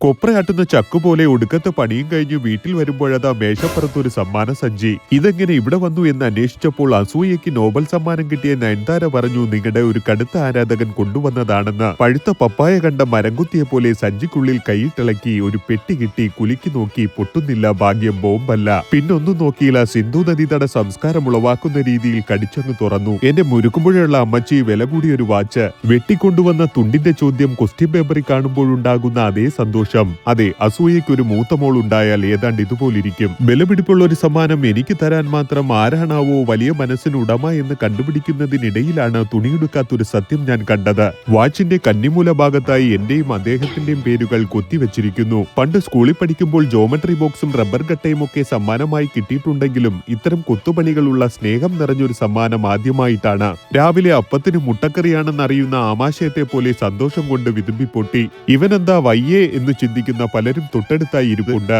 കൊപ്രയാട്ടുന്ന ചക്കുപോലെ ഒടുക്കത്തെ പണിയും കഴിഞ്ഞ് വീട്ടിൽ വരുമ്പോഴതാ മേശപ്പുറത്ത് ഒരു സമ്മാന സഞ്ചി. ഇതെങ്ങനെ ഇവിടെ വന്നു എന്ന് അന്വേഷിച്ചപ്പോൾ അസൂയയ്ക്ക് നോബൽ സമ്മാനം കിട്ടിയ നയൻതാര പറഞ്ഞു നിങ്ങളുടെ ഒരു കടുത്ത ആരാധകൻ കൊണ്ടുവന്നതാണെന്ന്. പഴുത്ത പപ്പായ കണ്ട മരംകുത്തിയെ പോലെ സഞ്ചിക്കുള്ളിൽ കൈയിട്ടിളക്കി ഒരു പെട്ടി കിട്ടി കുലുക്കി നോക്കി പൊട്ടുന്നില്ല ഭാഗ്യം ബോംബല്ല. പിന്നൊന്നും നോക്കിയില്ല സിന്ധു നദീതട സംസ്കാരം ഉളവാക്കുന്ന രീതിയിൽ കടിച്ചങ്ങ് തുറന്നു. എന്റെ മുരുക്കുമ്പോഴുള്ള അമ്മച്ചി വില കൂടിയൊരു വാച്ച്. വെട്ടിക്കൊണ്ടുവന്ന തുണ്ടിന്റെ ചോദ്യം ക്വസ്റ്റ്യൻ പേപ്പറിൽ കാണുമ്പോഴുണ്ടാകുന്ന അതേ സന്തോഷം. അതെ അസൂയയ്ക്ക് ഒരു മൂത്ത മോൾ ഉണ്ടായാൽ ഏതാണ്ട് ഇതുപോലിരിക്കും. വിലപിടിപ്പുള്ള ഒരു സമ്മാനം എനിക്ക് തരാൻ മാത്രം ആരാണാവോ വലിയ മനസ്സിന് ഉടമ എന്ന് കണ്ടുപിടിക്കുന്നതിനിടയിലാണ് തുണിയെടുക്കാത്തൊരു സത്യം ഞാൻ കണ്ടത്. വാച്ചിന്റെ കന്നിമൂല ഭാഗത്തായി എന്റെയും അദ്ദേഹത്തിന്റെയും പേരുകൾ കൊത്തിവെച്ചിരിക്കുന്നു. പണ്ട് സ്കൂളിൽ പഠിക്കുമ്പോൾ ജോമെട്രി ബോക്സും റബ്ബർ കട്ടയും ഒക്കെ സമ്മാനമായി കിട്ടിയിട്ടുണ്ടെങ്കിലും ഇത്തരം കൊത്തുപണികളുള്ള സ്നേഹം നിറഞ്ഞൊരു സമ്മാനം ആദ്യമായിട്ടാണ്. രാവിലെ അപ്പത്തിന് മുട്ടക്കറിയാണെന്നറിയുന്ന ആമാശയത്തെ പോലെ സന്തോഷം കൊണ്ട് വിതുമ്പി പൊട്ടി ഇവനെന്താ വയ്യേ? എന്ന് ചിന്തിക്കുന്ന പലരും തൊട്ടടുത്തായി ഇരുപുണ്ട്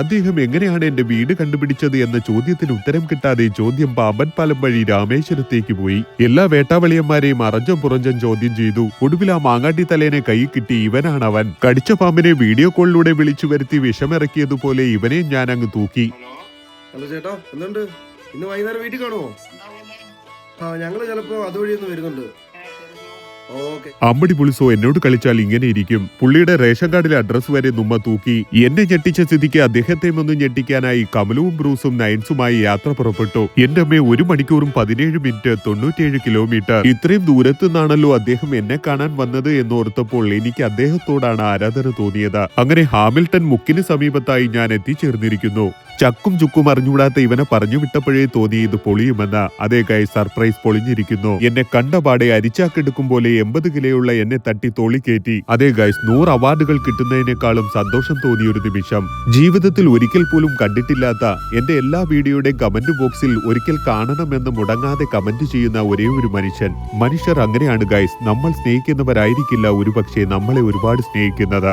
അദ്ദേഹം എങ്ങനെയാണ് എന്റെ വീട് കണ്ടുപിടിച്ചത് എന്ന ചോദ്യത്തിന് ഉത്തരം കിട്ടാതെ ചോദ്യം പാമ്പൻ പാലം വഴി രാമേശ്വരത്തേക്ക് പോയി. എല്ലാ വേട്ടാവളിയന്മാരെയും അറഞ്ഞം പുറഞ്ഞം ചോദ്യം ചെയ്തു. ഒടുവിൽ ആ മാങ്ങാട്ടി തലേനെ കൈ കിട്ടി ഇവനാണ് അവൻ. കടിച്ച പാമ്പിനെ വീഡിയോ കോളിലൂടെ വിളിച്ചു വരുത്തി വിഷമിറക്കിയതുപോലെ ഇവനെ ഞാൻ അങ്ങ് തൂക്കി. ഹലോ ചേട്ടാ എന്തുണ്ട്? ഇന്ന് വൈകുന്നേരം വീട്ടിൽ കാണുമോ ആ ഞങ്ങൾ ചിലപ്പോ അതുവഴി ഒന്ന് വരുന്നുണ്ട്. അമ്മടി പുളിസോ എന്നോട് കളിച്ചാൽ ഇങ്ങനെ ഇരിക്കും. പുള്ളിയുടെ റേഷൻ കാർഡിലെ അഡ്രസ് വരെ നുമ്മ തൂക്കി. എന്നെ ഞെട്ടിച്ച സ്ഥിതിക്ക് അദ്ദേഹത്തെ ഒന്ന് ഞെട്ടിക്കാനായി കമലവും ബ്രൂസും നയൻസുമായി യാത്ര പുറപ്പെട്ടു. എന്റെ അമ്മ ഒരു മണിക്കൂറും പതിനേഴ് മിനിറ്റ് തൊണ്ണൂറ്റിയേഴ് കിലോമീറ്റർ ഇത്രയും ദൂരത്തു നിന്നാണല്ലോ അദ്ദേഹം എന്നെ കാണാൻ വന്നത് എന്നോർത്തപ്പോൾ എനിക്ക് അദ്ദേഹത്തോടാണ് ആരാധന തോന്നിയത്. അങ്ങനെ ഹാമിൽട്ടൺ മുക്കിന് സമീപത്തായി ഞാൻ എത്തിച്ചേർന്നിരിക്കുന്നു. ചക്കും ചുക്കും അറിഞ്ഞുകൂടാത്ത ഇവനെ പറഞ്ഞു വിട്ടപ്പോഴേ തോന്നി ഇത് പൊളിയുമെന്ന അതേ കൈ സർപ്രൈസ് പൊളിഞ്ഞിരിക്കുന്നു. എന്നെ കണ്ടപാടെ അരിച്ചാക്കെടുക്കും പോലെ എൺപത് കിലോയുള്ള എന്നെ തട്ടി തോളിക്കേറ്റി അതേ ഗൈസ് നൂറ് അവാർഡുകൾ കിട്ടുന്നതിനേക്കാളും സന്തോഷം തോന്നിയൊരു നിമിഷം. ജീവിതത്തിൽ ഒരിക്കൽ പോലും കണ്ടിട്ടില്ലാത്ത എന്റെ എല്ലാ വീഡിയോയുടെയും കമന്റ് ബോക്സിൽ ഒരിക്കൽ കാണണമെന്ന് മുടങ്ങാതെ കമന്റ് ചെയ്യുന്ന ഒരേ ഒരു മനുഷ്യൻ. മനുഷ്യർ അങ്ങനെയാണ് ഗൈസ് നമ്മൾ സ്നേഹിക്കുന്നവരായിരിക്കില്ല ഒരുപക്ഷെ നമ്മളെ ഒരുപാട് സ്നേഹിക്കുന്നത്.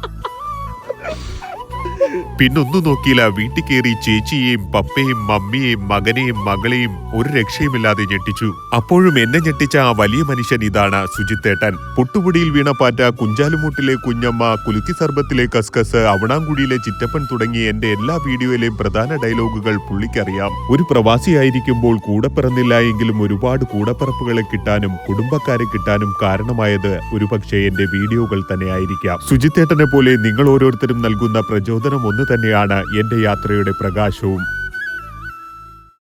പിന്നൊന്നും നോക്കിയില്ല. വീട്ടിൽ കയറി ചേച്ചിയെയും പപ്പയെയും മമ്മിയെയും മകനെയും മകളെയും ഒരു രക്ഷയുമില്ലാതെ ഞെട്ടിച്ചു. അപ്പോഴും എന്നെ ഞെട്ടിച്ച ആ വലിയ മനുഷ്യൻ ഇതാണ് സുജിത്തേട്ടൻ പൊട്ടുപൊടിയിൽ വീണ പാറ്റ കുഞ്ചാലുമൂട്ടിലെ കുഞ്ഞമ്മ കുലുക്കി സർബത്തിലെ കസ്കസ് അവണാങ്കുടിയിലെ ചിറ്റപ്പൻ തുടങ്ങി എന്റെ എല്ലാ വീഡിയോയിലെയും പ്രധാന ഡയലോഗുകൾ പുള്ളിക്കറിയാം. ഒരു പ്രവാസിയായിരിക്കുമ്പോൾ കൂടെ പിറന്നില്ല എങ്കിലും ഒരുപാട് കൂടപ്പിറപ്പുകളെ കിട്ടാനും കുടുംബക്കാരെ കിട്ടാനും കാരണമായത് ഒരുപക്ഷെ എന്റെ വീഡിയോകൾ തന്നെയായിരിക്കാം. സുജിത്തേട്ടനെ പോലെ നിങ്ങൾ ഓരോരുത്തരും നൽകുന്ന പ്രചോദനം ഒന്ന് തന്നെയാണ് എന്റെ യാത്രയുടെ പ്രകാശവും.